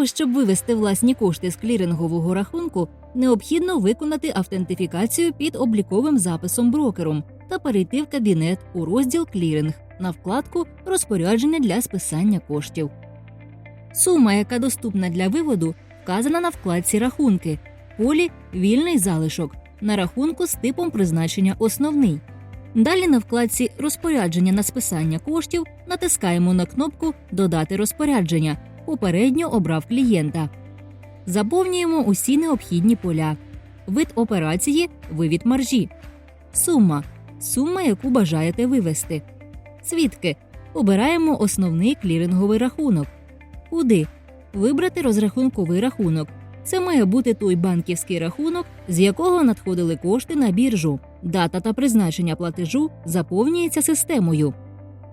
того, щоб вивести власні кошти з клірингового рахунку, необхідно виконати автентифікацію під обліковим записом брокером та перейти в кабінет у розділ Кліринг на вкладку Розпорядження для списання коштів. Сума, яка доступна для виводу, вказана на вкладці Рахунки, полі Вільний залишок на рахунку з типом призначення Основний. Далі на вкладці Розпорядження на списання коштів натискаємо на кнопку Додати розпорядження. Попередньо обрав клієнта. Заповнюємо усі необхідні поля. Вид операції вивід маржі. Сума сума, яку бажаєте вивести. Свідки обираємо основний кліринговий рахунок. Куди вибрати розрахунковий рахунок. Це має бути той банківський рахунок, з якого надходили кошти на біржу. Дата та призначення платежу заповнюється системою.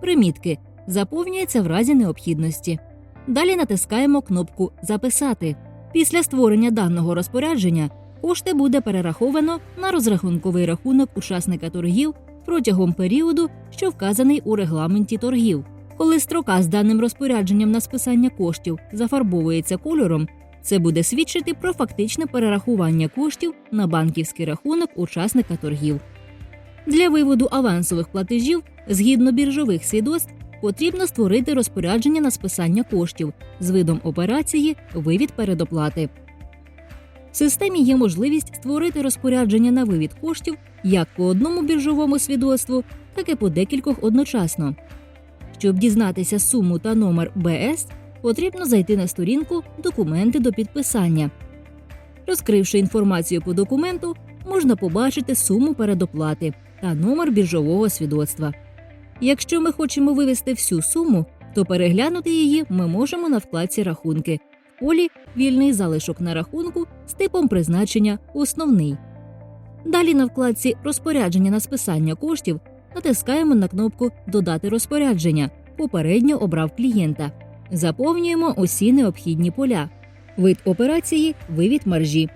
Примітки заповнюється в разі необхідності. Далі натискаємо кнопку Записати. Після створення даного розпорядження кошти буде перераховано на розрахунковий рахунок учасника торгів протягом періоду, що вказаний у регламенті торгів. Коли строка з даним розпорядженням на списання коштів зафарбовується кольором, це буде свідчити про фактичне перерахування коштів на банківський рахунок учасника торгів. Для виводу авансових платежів згідно біржових свідоцтв потрібно створити розпорядження на списання коштів з видом операції вивід передоплати. В системі є можливість створити розпорядження на вивід коштів як по одному біржовому свідоцтву, так і по декількох одночасно. Щоб дізнатися суму та номер БС, потрібно зайти на сторінку Документи до підписання. Розкривши інформацію по документу, можна побачити суму передоплати та номер біржового свідоцтва. Якщо ми хочемо вивести всю суму, то переглянути її ми можемо на вкладці Рахунки в полі Вільний залишок на рахунку з типом призначення Основний. Далі на вкладці Розпорядження на списання коштів натискаємо на кнопку Додати розпорядження. Попередньо обрав клієнта. Заповнюємо усі необхідні поля. Вид операції вивід маржі.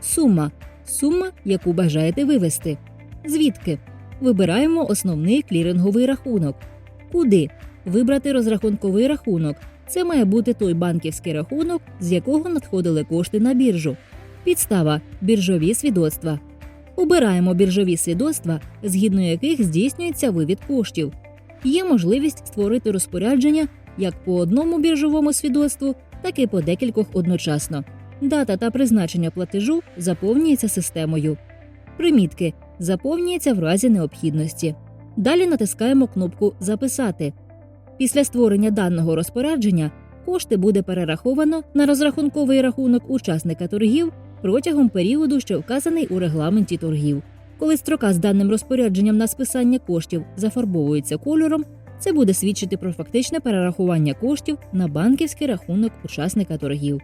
Сума сума, яку бажаєте вивести. Звідки? Вибираємо основний кліринговий рахунок. Куди? Вибрати розрахунковий рахунок. Це має бути той банківський рахунок, з якого надходили кошти на біржу. Підстава біржові свідоцтва. Обираємо біржові свідоцтва, згідно яких здійснюється вивід коштів. Є можливість створити розпорядження як по одному біржовому свідоцтву, так і по декількох одночасно. Дата та призначення платежу заповнюється системою. Примітки заповнюється в разі необхідності. Далі натискаємо кнопку Записати. Після створення даного розпорядження кошти буде перераховано на розрахунковий рахунок учасника торгів протягом періоду, що вказаний у регламенті торгів. Коли строка з даним розпорядженням на списання коштів зафарбовується кольором, це буде свідчити про фактичне перерахування коштів на банківський рахунок учасника торгів.